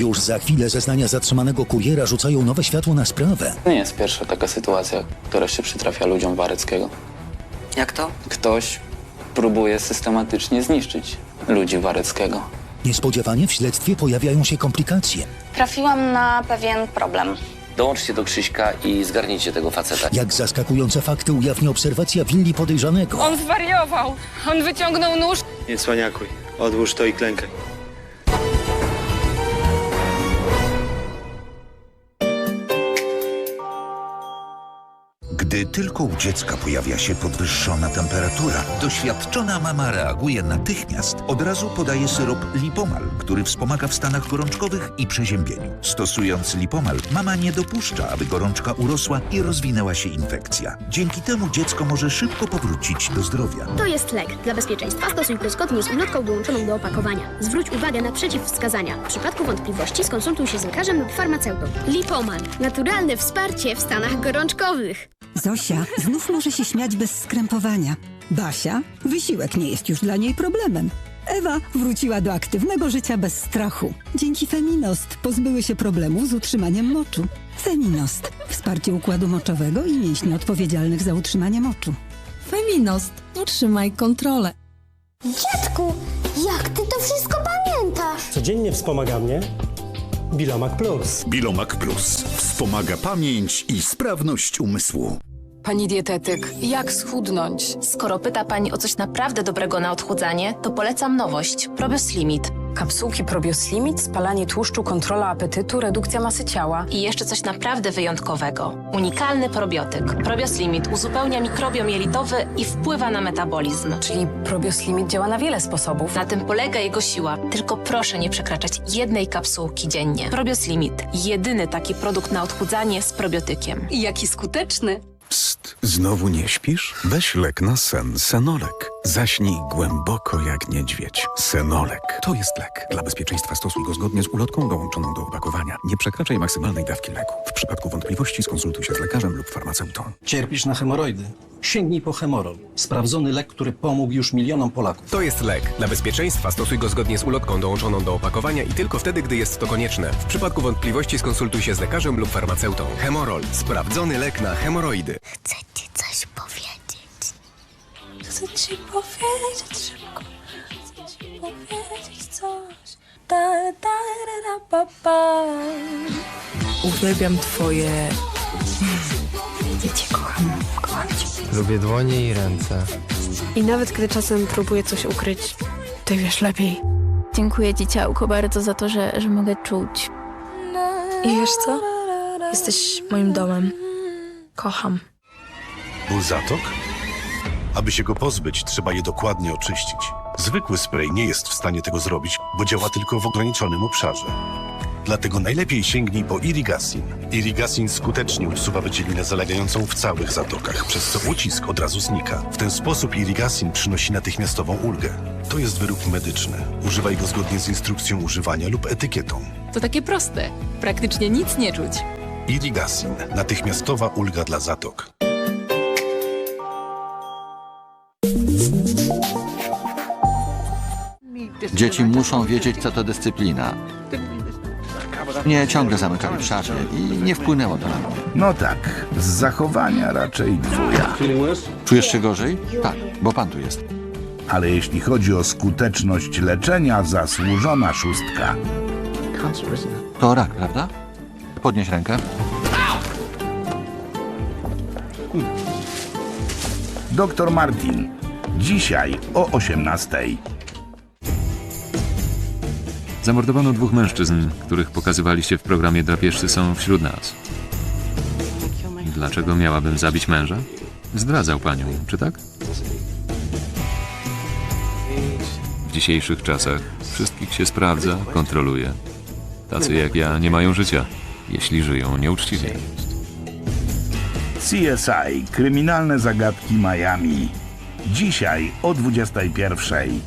Już za chwilę zeznania zatrzymanego kuriera rzucają nowe światło na sprawę. To nie jest pierwsza taka sytuacja, która się przytrafia ludziom Wareckiego. Jak to? Ktoś próbuje systematycznie zniszczyć ludzi Wareckiego. Niespodziewanie w śledztwie pojawiają się komplikacje. Trafiłam na pewien problem. Dołączcie do Krzyśka i zgarnijcie tego faceta. Jak zaskakujące fakty ujawnia obserwacja willi podejrzanego. On zwariował. On wyciągnął nóż. Nie cwaniakuj. Odłóż to i klękaj. Gdy tylko u dziecka pojawia się podwyższona temperatura, doświadczona mama reaguje natychmiast. Od razu podaje syrop Lipomal, który wspomaga w stanach gorączkowych i przeziębieniu. Stosując Lipomal, mama nie dopuszcza, aby gorączka urosła i rozwinęła się infekcja. Dzięki temu dziecko może szybko powrócić do zdrowia. To jest lek. Dla bezpieczeństwa stosuj go zgodnie z ulotką dołączoną do opakowania. Zwróć uwagę na przeciwwskazania. W przypadku wątpliwości skonsultuj się z lekarzem lub farmaceutą. Lipoman. Naturalne wsparcie w stanach gorączkowych. Zosia znów może się śmiać bez skrępowania. Basia, wysiłek nie jest już dla niej problemem. Ewa wróciła do aktywnego życia bez strachu. Dzięki Feminost pozbyły się problemów z utrzymaniem moczu. Feminost. Wsparcie układu moczowego i mięśni odpowiedzialnych za utrzymanie moczu. Feminost. Utrzymaj kontrolę. Dziadku, jak ty to wszystko pamiętasz? Codziennie wspomaga mnie Bilomak Plus. Bilomak Plus wspomaga pamięć i sprawność umysłu. Pani dietetyk, jak schudnąć? Skoro pyta pani o coś naprawdę dobrego na odchudzanie, to polecam nowość Probios Limit. Kapsułki Probios Limit, spalanie tłuszczu, kontrola apetytu, redukcja masy ciała. I jeszcze coś naprawdę wyjątkowego. Unikalny probiotyk. Probios Limit uzupełnia mikrobiom jelitowy i wpływa na metabolizm. Czyli Probios Limit działa na wiele sposobów. Na tym polega jego siła. Tylko proszę nie przekraczać jednej kapsułki dziennie. Probios Limit. Jedyny taki produkt na odchudzanie z probiotykiem. I jaki skuteczny. Psst, znowu nie śpisz? Weź lek na sen Senolek. Zaśnij głęboko jak niedźwiedź. Senolek. To jest lek. Dla bezpieczeństwa stosuj go zgodnie z ulotką dołączoną do opakowania. Nie przekraczaj maksymalnej dawki leku. W przypadku wątpliwości skonsultuj się z lekarzem lub farmaceutą. Cierpisz na hemoroidy? Sięgnij po Hemorol. Sprawdzony lek, który pomógł już milionom Polaków. To jest lek. Dla bezpieczeństwa stosuj go zgodnie z ulotką dołączoną do opakowania i tylko wtedy, gdy jest to konieczne. W przypadku wątpliwości skonsultuj się z lekarzem lub farmaceutą. Hemorol. Sprawdzony lek na hemoroidy. Chcę. Chcę ci powiedzieć szybko. Chcę ci powiedzieć coś. Da, pa. Uwielbiam twoje... Dzieci, kocham. Kocham cię. Lubię dłonie i ręce. I nawet gdy czasem próbuję coś ukryć, ty wiesz lepiej. Dziękuję ci, ciałko, bardzo za to, że, że mogę czuć. I wiesz co? Jesteś moim domem. Kocham. Ból zatok? Aby się go pozbyć, trzeba je dokładnie oczyścić. Zwykły spray nie jest w stanie tego zrobić, bo działa tylko w ograniczonym obszarze. Dlatego najlepiej sięgnij po Irigasin. Irigasin skutecznie usuwa wydzielinę zalegającą w całych zatokach, przez co ucisk od razu znika. W ten sposób Irigasin przynosi natychmiastową ulgę. To jest wyrób medyczny. Używaj go zgodnie z instrukcją używania lub etykietą. To takie proste. Praktycznie nic nie czuć. Irigasin. Natychmiastowa ulga dla zatok. Dzieci muszą wiedzieć, co to dyscyplina. Nie ciągle zamykali w szafie i nie wpłynęło to na mnie. No tak, z zachowania raczej dwuja. Czujesz się gorzej? Tak, bo pan tu jest. Ale jeśli chodzi o skuteczność leczenia, zasłużona szóstka. To rak, prawda? Podnieś rękę. Doktor Martin. Dzisiaj o 18. Zamordowano dwóch mężczyzn, których pokazywaliście w programie Drapieżcy są wśród nas. Dlaczego miałabym zabić męża? Zdradzał panią, czy tak? W dzisiejszych czasach wszystkich się sprawdza, kontroluje. Tacy jak ja nie mają życia, jeśli żyją nieuczciwie. CSI Kryminalne zagadki Miami. Dzisiaj o 21.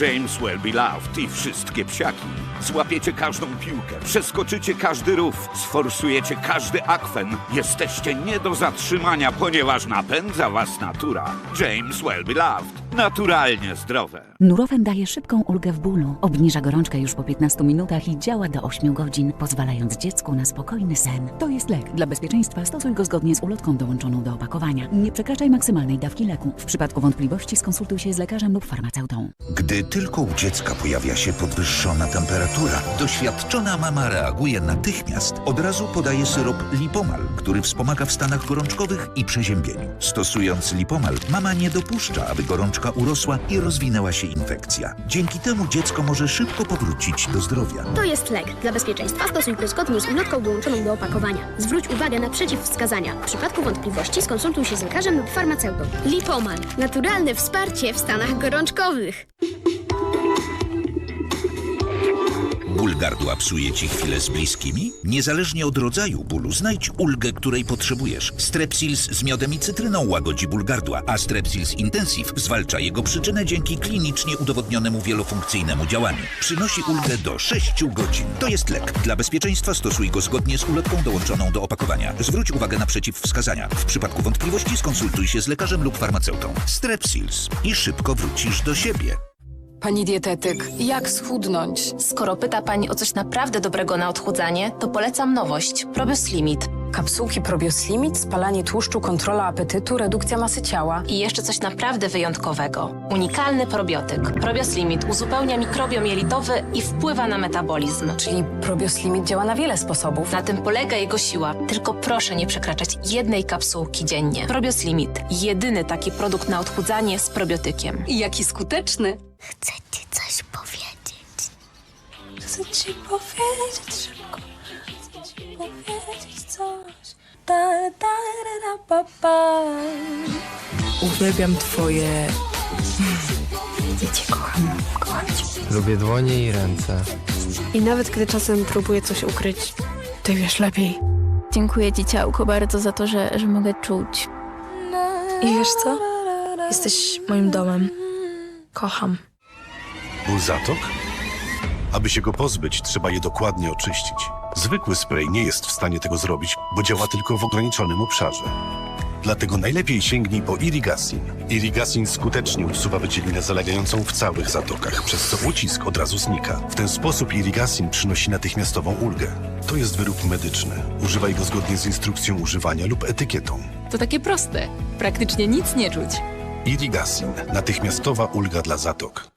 James Well Beloved i wszystkie psiaki. Złapiecie każdą piłkę, przeskoczycie każdy rów, sforsujecie każdy akwen. Jesteście nie do zatrzymania, ponieważ napędza was natura. James Well Beloved. Naturalnie zdrowe. Nurofen daje szybką ulgę w bólu, obniża gorączkę już po 15 minutach i działa do 8 godzin, pozwalając dziecku na spokojny sen. To jest lek. Dla bezpieczeństwa stosuj go zgodnie z ulotką dołączoną do opakowania. Nie przekraczaj maksymalnej dawki leku. W przypadku wątpliwości skonsultuj się z lekarzem lub farmaceutą. Gdy tylko u dziecka pojawia się podwyższona temperatura, doświadczona mama reaguje natychmiast. Od razu podaje syrop Lipomal, który wspomaga w stanach gorączkowych i przeziębieniu. Stosując Lipomal, mama nie dopuszcza, aby gorączka urosła i rozwinęła się infekcja. Dzięki temu dziecko może szybko powrócić do zdrowia. To jest lek. Dla bezpieczeństwa stosuj go zgodnie z ulotką dołączoną do opakowania. Zwróć uwagę na przeciwwskazania. W przypadku wątpliwości skonsultuj się z lekarzem lub farmaceutą. Lipoman. Naturalne wsparcie w stanach gorączkowych. Gardła psuje ci chwilę z bliskimi? Niezależnie od rodzaju bólu, znajdź ulgę, której potrzebujesz. Strepsils z miodem i cytryną łagodzi ból gardła, a Strepsils Intensive zwalcza jego przyczynę dzięki klinicznie udowodnionemu wielofunkcyjnemu działaniu. Przynosi ulgę do 6 godzin. To jest lek. Dla bezpieczeństwa stosuj go zgodnie z ulotką dołączoną do opakowania. Zwróć uwagę na przeciwwskazania. W przypadku wątpliwości skonsultuj się z lekarzem lub farmaceutą. Strepsils. I szybko wrócisz do siebie. Pani dietetyk, jak schudnąć? Skoro pyta pani o coś naprawdę dobrego na odchudzanie, to polecam nowość Probios Limit. Kapsułki Probios Limit, spalanie tłuszczu, kontrola apetytu, redukcja masy ciała. I jeszcze coś naprawdę wyjątkowego. Unikalny probiotyk. Probios Limit uzupełnia mikrobiom jelitowy i wpływa na metabolizm. Czyli Probios Limit działa na wiele sposobów. Na tym polega jego siła. Tylko proszę nie przekraczać jednej kapsułki dziennie. Probios Limit. Jedyny taki produkt na odchudzanie z probiotykiem. I jaki skuteczny. Chcę ci coś powiedzieć. Chcę ci powiedzieć szybko. Chcę ci powiedzieć coś. Da, da, da, da, pa, pa. Uwielbiam twoje... Ja cię kocham, kocham cię. Lubię dłonie i ręce. I nawet gdy czasem próbuję coś ukryć, ty wiesz lepiej. Dziękuję ci, ciałko, bardzo za to, że, że mogę czuć. I wiesz co? Jesteś moim domem. Kocham. Ból zatok? Aby się go pozbyć, trzeba je dokładnie oczyścić. Zwykły spray nie jest w stanie tego zrobić, bo działa tylko w ograniczonym obszarze. Dlatego najlepiej sięgnij po Irigasin. Irigasin skutecznie usuwa wydzielinę zalegającą w całych zatokach, przez co ucisk od razu znika. W ten sposób Irigasin przynosi natychmiastową ulgę. To jest wyrób medyczny. Używaj go zgodnie z instrukcją używania lub etykietą. To takie proste. Praktycznie nic nie czuć. Irigasin. Natychmiastowa ulga dla zatok.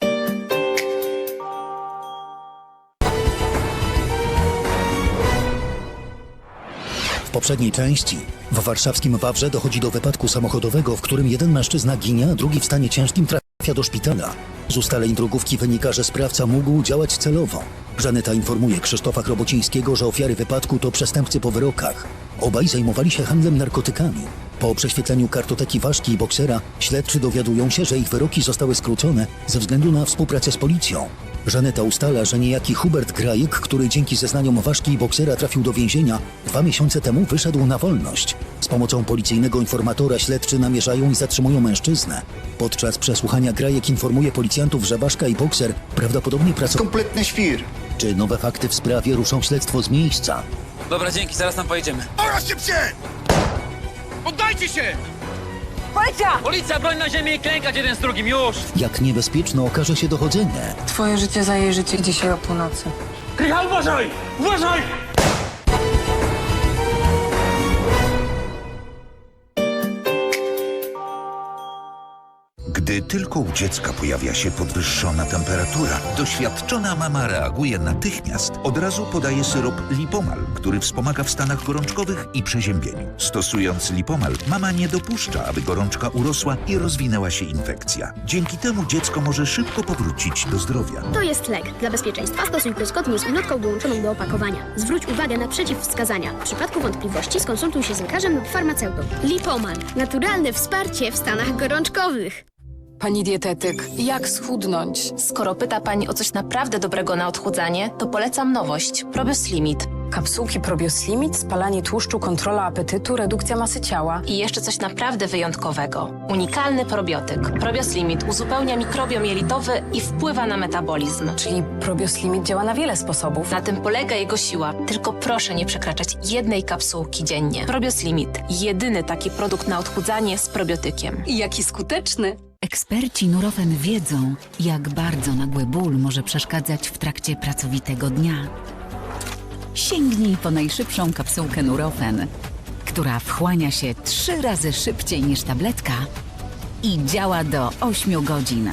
Poprzedniej części w warszawskim Wawrze dochodzi do wypadku samochodowego, w którym jeden mężczyzna ginie, a drugi w stanie ciężkim trafia do szpitala. Z ustaleń drogówki wynika, że sprawca mógł działać celowo. Żaneta informuje Krzysztofa Chrobocińskiego, że ofiary wypadku to przestępcy po wyrokach. Obaj zajmowali się handlem narkotykami. Po prześwietleniu kartoteki ważki i boksera, śledczy dowiadują się, że ich wyroki zostały skrócone ze względu na współpracę z policją. Żaneta ustala, że niejaki Hubert Grajek, który dzięki zeznaniom ważki i boksera trafił do więzienia, dwa miesiące temu wyszedł na wolność. Z pomocą policyjnego informatora śledczy namierzają i zatrzymują mężczyznę. Podczas przesłuchania Grajek informuje policjantów, że ważka i bokser prawdopodobnie pracują... Kompletny świr. Czy nowe fakty w sprawie ruszą śledztwo z miejsca? Dobra, dzięki, zaraz tam pojedziemy. Oraz szybciej! Poddajcie się! Policja! Policja, broń na ziemię i klękać jeden z drugim, już! Jak niebezpieczne okaże się dochodzenie? Twoje życie za jej życie dzisiaj o północy. Krycha, uważaj! Uważaj! Gdy tylko u dziecka pojawia się podwyższona temperatura, doświadczona mama reaguje natychmiast. Od razu podaje syrop Lipomal, który wspomaga w stanach gorączkowych i przeziębieniu. Stosując Lipomal, mama nie dopuszcza, aby gorączka urosła i rozwinęła się infekcja. Dzięki temu dziecko może szybko powrócić do zdrowia. To jest lek. Dla bezpieczeństwa stosuj go zgodnie z ulotką dołączoną do opakowania. Zwróć uwagę na przeciwwskazania. W przypadku wątpliwości skonsultuj się z lekarzem lub farmaceutą. Lipoman. Naturalne wsparcie w stanach gorączkowych. Pani dietetyk, jak schudnąć? Skoro pyta pani o coś naprawdę dobrego na odchudzanie, to polecam nowość Probios Limit. Kapsułki Probioslimit, spalanie tłuszczu, kontrola apetytu, redukcja masy ciała. I jeszcze coś naprawdę wyjątkowego. Unikalny probiotyk. Probioslimit uzupełnia mikrobiom jelitowy i wpływa na metabolizm. Czyli Probioslimit działa na wiele sposobów. Na tym polega jego siła. Tylko proszę nie przekraczać jednej kapsułki dziennie. Probioslimit. Jedyny taki produkt na odchudzanie z probiotykiem. I jaki skuteczny. Eksperci Nurofen wiedzą, jak bardzo nagły ból może przeszkadzać w trakcie pracowitego dnia. Sięgnij po najszybszą kapsułkę Nurofen, która wchłania się trzy razy szybciej niż tabletka i działa do 8 godzin.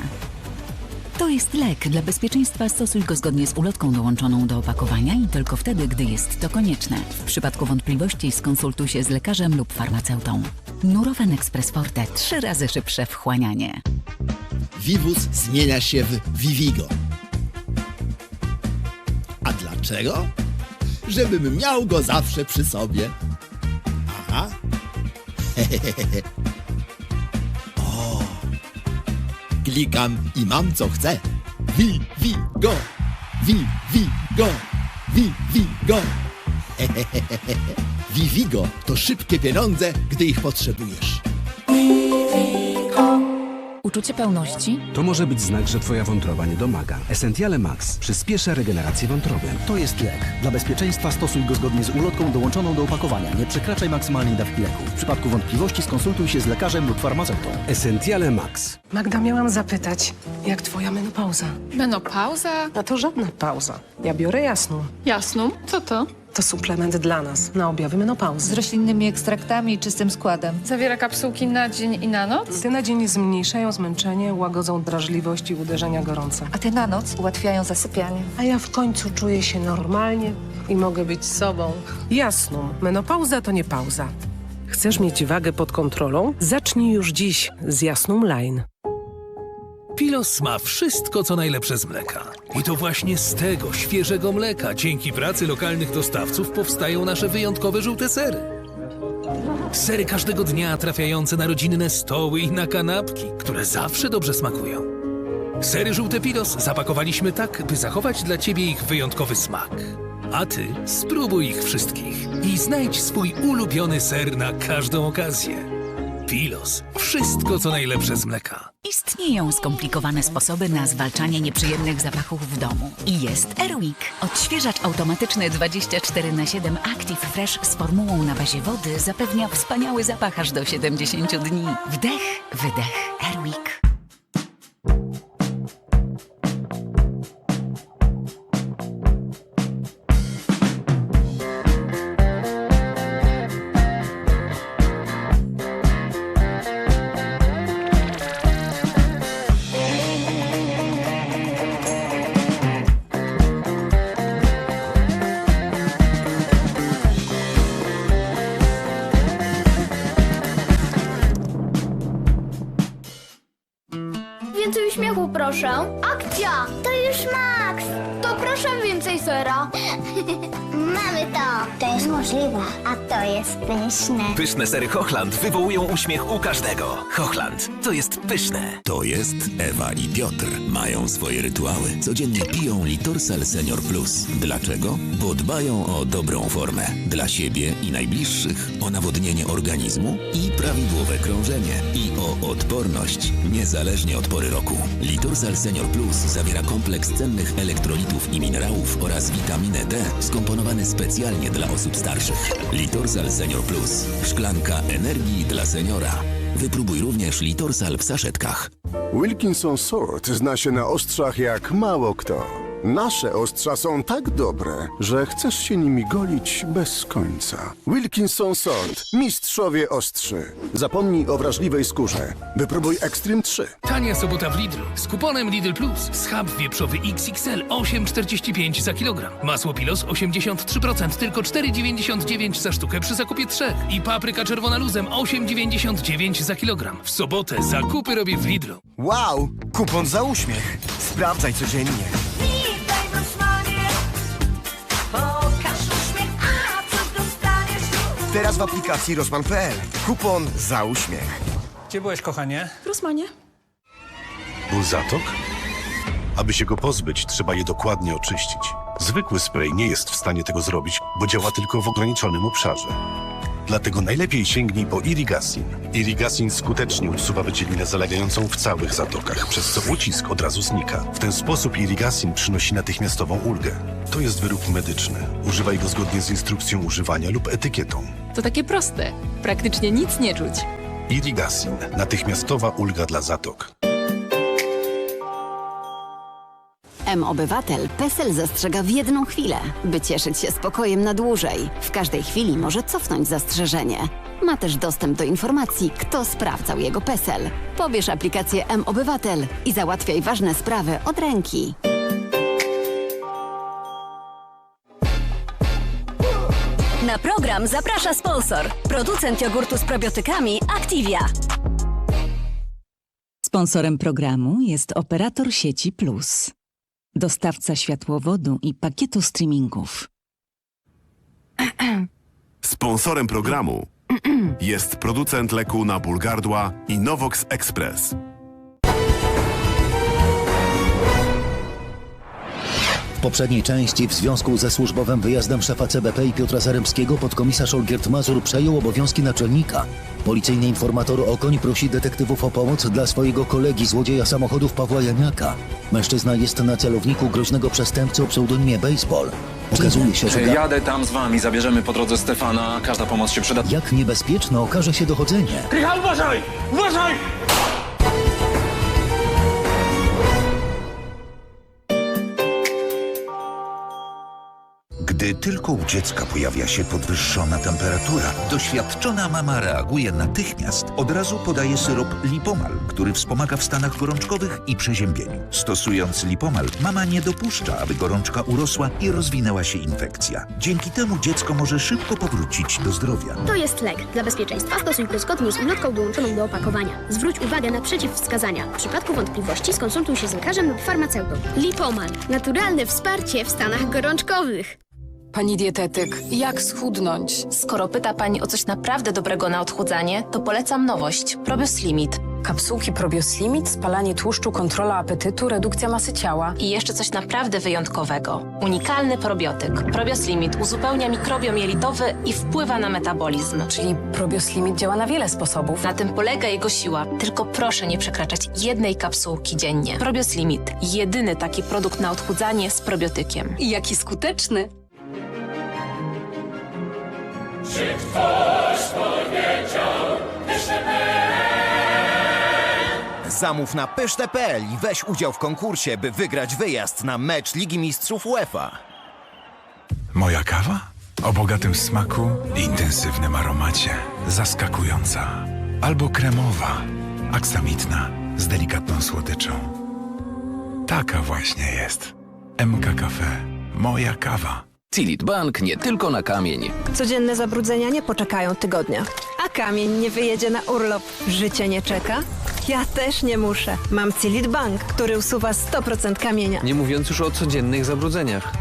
To jest lek. Dla bezpieczeństwa stosuj go zgodnie z ulotką dołączoną do opakowania i tylko wtedy, gdy jest to konieczne. W przypadku wątpliwości skonsultuj się z lekarzem lub farmaceutą. Nurofen Express Forte. Trzy razy szybsze wchłanianie. Vivus zmienia się w Vivigo. A dlaczego? Żebym miał go zawsze przy sobie. Aha. o. Klikam i mam co chcę. Vivigo. Vivigo. Vivigo. Vivigo to szybkie pieniądze, gdy ich potrzebujesz. Uczucie pełności? To może być znak, że twoja wątroba nie domaga. Essentiale Max przyspiesza regenerację wątroby. To jest lek. Dla bezpieczeństwa stosuj go zgodnie z ulotką dołączoną do opakowania. Nie przekraczaj maksymalnej dawki leku. W przypadku wątpliwości skonsultuj się z lekarzem lub farmaceutą. Essentiale Max. Magda, miałam zapytać, jak twoja menopauza? Menopauza? A to żadna pauza. Ja biorę jasną. Jasną? Co to? To suplement dla nas, na objawy menopauzy. Z roślinnymi ekstraktami i czystym składem. Zawiera kapsułki na dzień i na noc? Ty na dzień zmniejszają zmęczenie, łagodzą drażliwość i uderzenia gorące. A te na noc ułatwiają zasypianie. A ja w końcu czuję się normalnie i mogę być sobą. Jasną, menopauza to nie pauza. Chcesz mieć wagę pod kontrolą? Zacznij już dziś z Jasną Line. Pilos ma wszystko, co najlepsze z mleka. I to właśnie z tego świeżego mleka, dzięki pracy lokalnych dostawców, powstają nasze wyjątkowe żółte sery. Sery każdego dnia trafiające na rodzinne stoły i na kanapki, które zawsze dobrze smakują. Sery żółte Pilos zapakowaliśmy tak, by zachować dla Ciebie ich wyjątkowy smak. A Ty spróbuj ich wszystkich i znajdź swój ulubiony ser na każdą okazję. Pilos. Wszystko, co najlepsze z mleka. Istnieją skomplikowane sposoby na zwalczanie nieprzyjemnych zapachów w domu. I jest Airwick. Odświeżacz automatyczny 24 na 7 Active Fresh z formułą na bazie wody zapewnia wspaniały zapach aż do 70 dni. Wdech, wydech. Airwick. Jest pyszne. Pyszne sery Hochland wywołują uśmiech u każdego. Hochland, to jest pyszne. To jest Ewa i Piotr. Mają swoje rytuały. Codziennie piją Litorsal Senior Plus. Dlaczego? Bo dbają o dobrą formę. Dla siebie i najbliższych. O nawodnienie organizmu i prawidłowe krążenie. I o odporność. Niezależnie od pory roku. Litorsal Senior Plus zawiera kompleks cennych elektrolitów i minerałów oraz witaminę D skomponowany specjalnie dla osób starszych. Litorsal Senior Plus. Szklanka energii dla seniora. Wypróbuj również Litorsal w saszetkach. Wilkinson Sword zna się na ostrzach jak mało kto. Nasze ostrza są tak dobre, że chcesz się nimi golić bez końca. Wilkinson Sword. Mistrzowie ostrzy. Zapomnij o wrażliwej skórze. Wypróbuj Extreme 3. Tania sobota w Lidlu. Z kuponem Lidl Plus. Schab wieprzowy XXL 8,45 za kilogram. Masło Pilos 83%, tylko 4,99 za sztukę przy zakupie trzech. I papryka czerwona luzem 8,99 za kilogram. W sobotę zakupy robię w Lidlu. Wow! Kupon za uśmiech. Sprawdzaj codziennie. Teraz w aplikacji Rosman.pl. Kupon za uśmiech. Gdzie byłeś, kochanie? W Rosmanie. Ból zatok? Aby się go pozbyć, trzeba je dokładnie oczyścić. Zwykły spray nie jest w stanie tego zrobić, bo działa tylko w ograniczonym obszarze. Dlatego najlepiej sięgnij po Irigasin. Irigasin skutecznie usuwa wydzielinę zalegającą w całych zatokach, przez co ucisk od razu znika. W ten sposób Irigasin przynosi natychmiastową ulgę. To jest wyrób medyczny. Używaj go zgodnie z instrukcją używania lub etykietą. To takie proste. Praktycznie nic nie czuć. Irigasin. Natychmiastowa ulga dla zatok. M-Obywatel PESEL zastrzega w jedną chwilę, by cieszyć się spokojem na dłużej. W każdej chwili może cofnąć zastrzeżenie. Ma też dostęp do informacji, kto sprawdzał jego PESEL. Pobierz aplikację M-Obywatel i załatwiaj ważne sprawy od ręki. Na program zaprasza sponsor. Producent jogurtu z probiotykami Activia. Sponsorem programu jest operator sieci Plus, dostawca światłowodu i pakietu streamingów. Sponsorem programu jest producent leku na ból gardła Innovox Express. Poprzedniej części w związku ze służbowym wyjazdem szefa CBP i Piotra Zaremskiego podkomisarz Olgierd Mazur przejął obowiązki naczelnika. Policyjny informator Okoń prosi detektywów o pomoc dla swojego kolegi złodzieja samochodów Pawła Janiaka. Mężczyzna jest na celowniku groźnego przestępcy o pseudonimie Baseball. Okazuje się, że... Jadę tam z wami, zabierzemy po drodze Stefana, każda pomoc się przyda. Jak niebezpieczne okaże się dochodzenie. Krycha, uważaj! Uważaj! Gdy tylko u dziecka pojawia się podwyższona temperatura, doświadczona mama reaguje natychmiast. Od razu podaje syrop Lipomal, który wspomaga w stanach gorączkowych i przeziębieniu. Stosując Lipomal, mama nie dopuszcza, aby gorączka urosła i rozwinęła się infekcja. Dzięki temu dziecko może szybko powrócić do zdrowia. To jest lek. Dla bezpieczeństwa stosuj go zgodnie z ulotką dołączoną do opakowania. Zwróć uwagę na przeciwwskazania. W przypadku wątpliwości skonsultuj się z lekarzem lub farmaceutą. Lipoman. Naturalne wsparcie w stanach gorączkowych. Pani dietetyk, jak schudnąć? Skoro pyta pani o coś naprawdę dobrego na odchudzanie, to polecam nowość Probios Limit. Kapsułki Probios Limit, spalanie tłuszczu, kontrola apetytu, redukcja masy ciała. I jeszcze coś naprawdę wyjątkowego. Unikalny probiotyk. Probios Limit uzupełnia mikrobiom jelitowy i wpływa na metabolizm. Czyli Probios Limit działa na wiele sposobów. Na tym polega jego siła. Tylko proszę nie przekraczać jednej kapsułki dziennie. Probios Limit. Jedyny taki produkt na odchudzanie z probiotykiem. I jaki skuteczny. Zamów na pyszne.pl i weź udział w konkursie, by wygrać wyjazd na mecz Ligi Mistrzów UEFA. Moja kawa? O bogatym smaku i intensywnym aromacie. Zaskakująca. Albo kremowa, aksamitna, z delikatną słodyczą. Taka właśnie jest. MK Cafe. Moja kawa. Cilit Bank nie tylko na kamień. Codzienne zabrudzenia nie poczekają tygodnia. A kamień nie wyjedzie na urlop. Życie nie czeka? Ja też nie muszę. Mam Cilit Bank, który usuwa 100% kamienia. Nie mówiąc już o codziennych zabrudzeniach.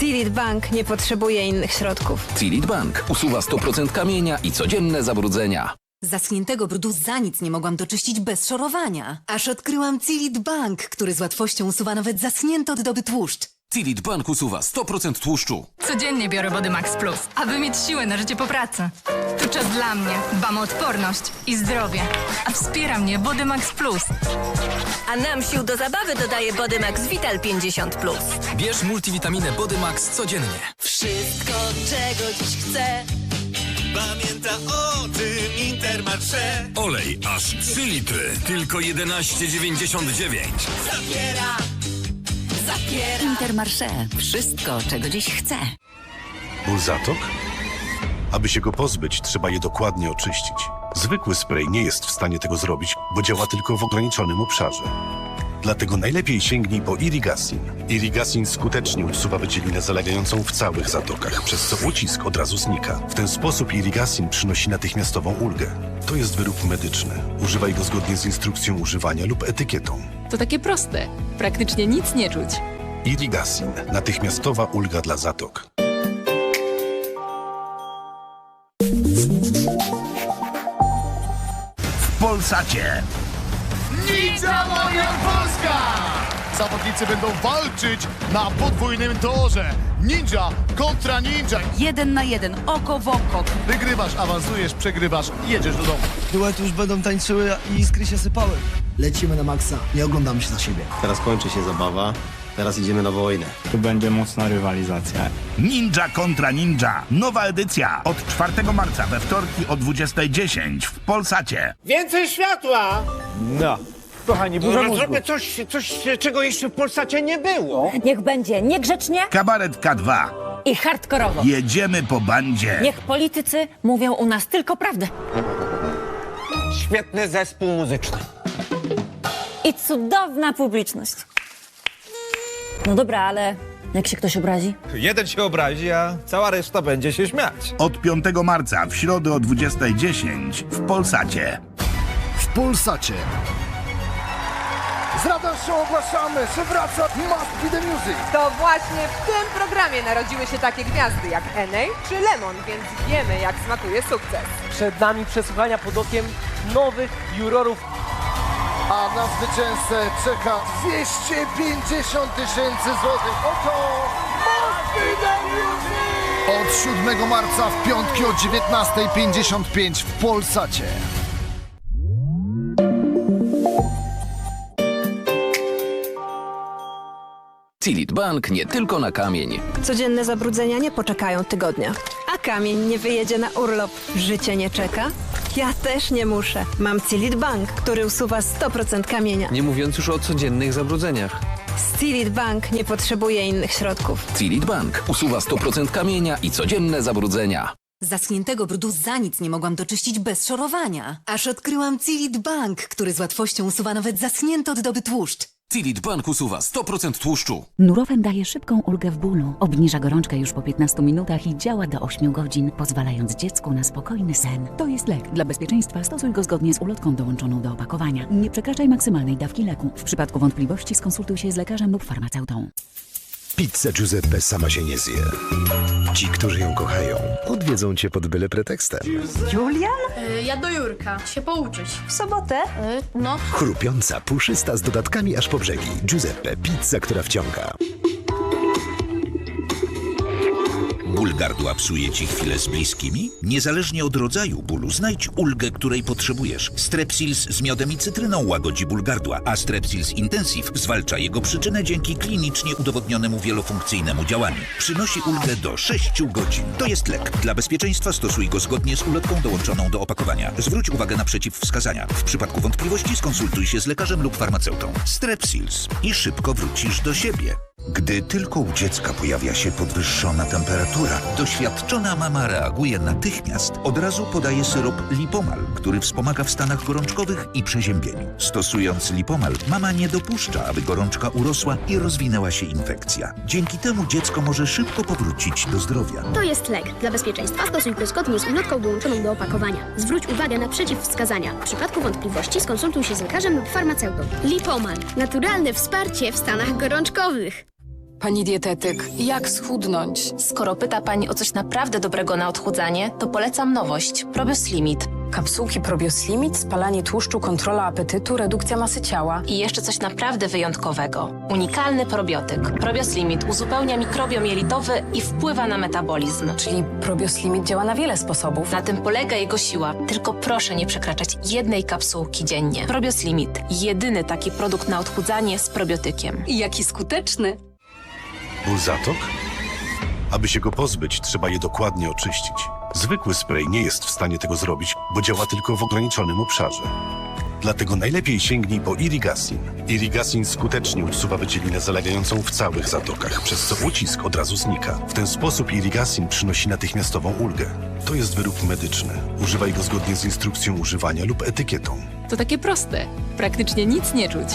Cilit Bank nie potrzebuje innych środków. Cilit Bank usuwa 100% kamienia i codzienne zabrudzenia. Zaschniętego brudu za nic nie mogłam doczyścić bez szorowania. Aż odkryłam Cilit Bank, który z łatwością usuwa nawet zaschnięty od doby tłuszcz. Cilit Bank usuwa 100% tłuszczu. Codziennie biorę Body Max Plus, aby mieć siłę na życie po pracy. To czas dla mnie. Dbam o odporność i zdrowie. A wspiera mnie Body Max Plus. A nam sił do zabawy dodaje Body Max Vital 50+. Bierz multivitaminę Body Max codziennie. Wszystko, czego dziś chcę. Pamięta o tym Intermarché. Olej aż 3 litry, tylko 11,99. Zabiera, zabiera. Intermarché. Wszystko, czego dziś chcę. Ból zatok? Aby się go pozbyć, trzeba je dokładnie oczyścić. Zwykły spray nie jest w stanie tego zrobić, bo działa tylko w ograniczonym obszarze. Dlatego najlepiej sięgnij po Irigasin. Irigasin skutecznie usuwa wydzielinę zalegającą w całych zatokach, przez co ucisk od razu znika. W ten sposób Irigasin przynosi natychmiastową ulgę. To jest wyrób medyczny. Używaj go zgodnie z instrukcją używania lub etykietą. To takie proste. Praktycznie nic nie czuć. Irigasin. Natychmiastowa ulga dla zatok. Polsacie. Nica moja Polska! Zawodnicy będą walczyć na podwójnym torze. Ninja kontra ninja. Jeden na jeden, oko w oko. Wygrywasz, awansujesz, przegrywasz i jedziesz do domu. Duety już będą tańczyły i iskry się sypały. Lecimy na maksa, nie oglądamy się na siebie. Teraz kończy się zabawa, teraz idziemy na wojnę. Tu będzie mocna rywalizacja. Ninja kontra Ninja. Nowa edycja od 4 marca we wtorki o 20.10 w Polsacie. Więcej światła! No. Kochani, burza Może mózgu. zrobię coś, coś, czego jeszcze w Polsacie nie było. Niech będzie niegrzecznie Kabaret K2. i hardkorowo. Jedziemy po bandzie. Niech politycy mówią u nas tylko prawdę. Świetny zespół muzyczny. I cudowna publiczność. No dobra, ale jak się ktoś obrazi? Jeden się obrazi, a cała reszta będzie się śmiać. Od 5 marca w środę o 20.10 w Polsacie. W Polsacie. Z radością ogłaszamy, że wraca Must Be The Music. To właśnie w tym programie narodziły się takie gwiazdy jak Enej czy Lemon, więc wiemy jak smakuje sukces. Przed nami przesłuchania pod okiem nowych jurorów. A na zwycięzcę czeka 250 tysięcy złotych. Oto! Od 7 marca w piątki o 19.55 w Polsacie. Cilit Bank nie tylko na kamień. Codzienne zabrudzenia nie poczekają tygodnia. A kamień nie wyjedzie na urlop. Życie nie czeka? Ja też nie muszę. Mam Cilit Bank, który usuwa 100% kamienia. Nie mówiąc już o codziennych zabrudzeniach. Cilit Bank nie potrzebuje innych środków. Cilit Bank usuwa 100% kamienia i codzienne zabrudzenia. Zaschniętego brudu za nic nie mogłam doczyścić bez szorowania. Aż odkryłam Cilit Bank, który z łatwością usuwa nawet zaschnięty od doby tłuszcz. Cilit Bank usuwa 100% tłuszczu. Nurofen daje szybką ulgę w bólu, obniża gorączkę już po 15 minutach i działa do 8 godzin, pozwalając dziecku na spokojny sen. To jest lek. Dla bezpieczeństwa stosuj go zgodnie z ulotką dołączoną do opakowania. Nie przekraczaj maksymalnej dawki leku. W przypadku wątpliwości skonsultuj się z lekarzem lub farmaceutą. Pizza Giuseppe sama się nie zje. Ci, którzy ją kochają, odwiedzą cię pod byle pretekstem. Julian? ja do Jurka. Się pouczyć. W sobotę? no. Chrupiąca, puszysta z dodatkami aż po brzegi. Giuseppe, pizza, która wciąga. Ból gardła psuje ci chwilę z bliskimi? Niezależnie od rodzaju bólu, znajdź ulgę, której potrzebujesz. Strepsils z miodem i cytryną łagodzi ból gardła, a Strepsils Intensive zwalcza jego przyczynę dzięki klinicznie udowodnionemu wielofunkcyjnemu działaniu. Przynosi ulgę do 6 godzin. To jest lek. Dla bezpieczeństwa stosuj go zgodnie z ulotką dołączoną do opakowania. Zwróć uwagę na przeciwwskazania. W przypadku wątpliwości skonsultuj się z lekarzem lub farmaceutą. Strepsils i szybko wrócisz do siebie. Gdy tylko u dziecka pojawia się podwyższona temperatura, doświadczona mama reaguje natychmiast. Od razu podaje syrop Lipomal, który wspomaga w stanach gorączkowych i przeziębieniu. Stosując Lipomal, mama nie dopuszcza, aby gorączka urosła i rozwinęła się infekcja. Dzięki temu dziecko może szybko powrócić do zdrowia. To jest lek. Dla bezpieczeństwa stosuj go zgodnie z ulotką dołączoną do opakowania. Zwróć uwagę na przeciwwskazania. W przypadku wątpliwości skonsultuj się z lekarzem lub farmaceutą. Lipoman. Naturalne wsparcie w stanach gorączkowych. Pani dietetyk, jak schudnąć? Skoro pyta Pani o coś naprawdę dobrego na odchudzanie, to polecam nowość Probios Limit. Kapsułki Probios Limit, spalanie tłuszczu, kontrola apetytu, redukcja masy ciała. I jeszcze coś naprawdę wyjątkowego. Unikalny probiotyk. Probios Limit uzupełnia mikrobiom jelitowy i wpływa na metabolizm. Czyli Probios Limit działa na wiele sposobów. Na tym polega jego siła. Tylko proszę nie przekraczać jednej kapsułki dziennie. Probios Limit. Jedyny taki produkt na odchudzanie z probiotykiem. I jaki skuteczny. Ból zatok? Aby się go pozbyć, trzeba je dokładnie oczyścić. Zwykły spray nie jest w stanie tego zrobić, bo działa tylko w ograniczonym obszarze. Dlatego najlepiej sięgnij po Irigasin. Irigasin skutecznie usuwa wydzielinę zalewającą w całych zatokach, przez co ucisk od razu znika. W ten sposób Irigasin przynosi natychmiastowo ulgę. To jest wyrób medyczny. Używaj go zgodnie z instrukcją używania lub etykietą. To takie proste. Praktycznie nic nie czuć.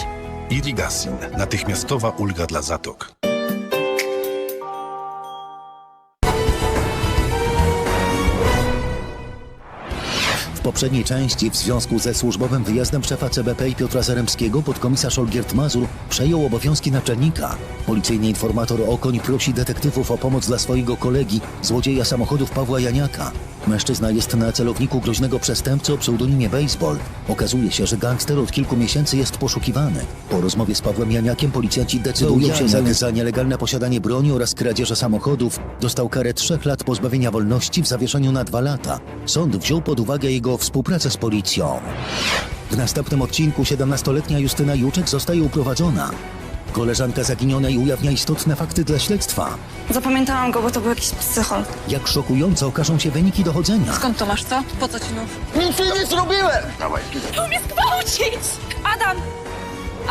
Irigasin. Natychmiastowa ulga dla zatok. Poprzedniej części w związku ze służbowym wyjazdem szefa CBP i Piotra Zaremskiego podkomisarz Olgierd Mazur przejął obowiązki naczelnika. Policyjny informator Okoń prosi detektywów o pomoc dla swojego kolegi, złodzieja samochodów Pawła Janiaka. Mężczyzna jest na celowniku groźnego przestępcy o pseudonimie Baseball. Okazuje się, że gangster od kilku miesięcy jest poszukiwany. Po rozmowie z Pawłem Janiakiem policjanci decydują się za, za nielegalne posiadanie broni oraz kradzieże samochodów. Dostał karę trzech lat pozbawienia wolności w zawieszeniu na dwa lata. Sąd wziął pod uwagę jego współpracę z policją. W następnym odcinku 17-letnia Justyna Juczek zostaje uprowadzona. Koleżanka zaginionej ujawnia istotne fakty dla śledztwa. Zapamiętałam go, bo to był jakiś psychol. Jak szokująco okażą się wyniki dochodzenia. Skąd to masz, co? Po co ci nów? Nic jej nie zrobiłem! Dawaj, mnie zgwałcić! Adam!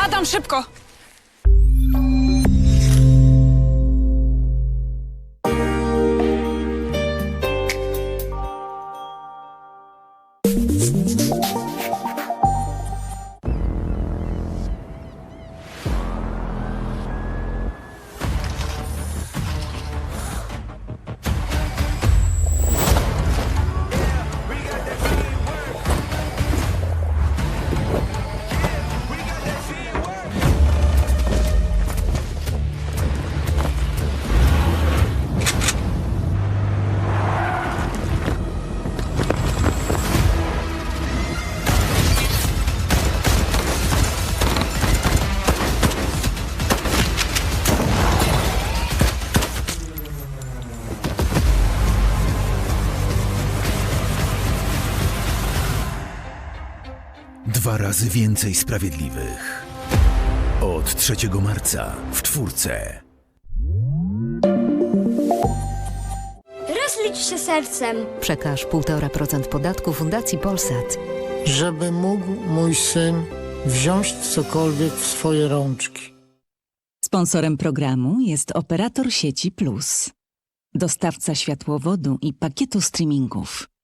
Adam, szybko! Dwa razy więcej sprawiedliwych. Od 3 marca w czwórce. Rozlicz się sercem. Przekaż 1,5% podatku Fundacji Polsat. żeby mógł mój syn wziąć cokolwiek w swoje rączki. Sponsorem programu jest operator sieci Plus, dostawca światłowodu i pakietu streamingów.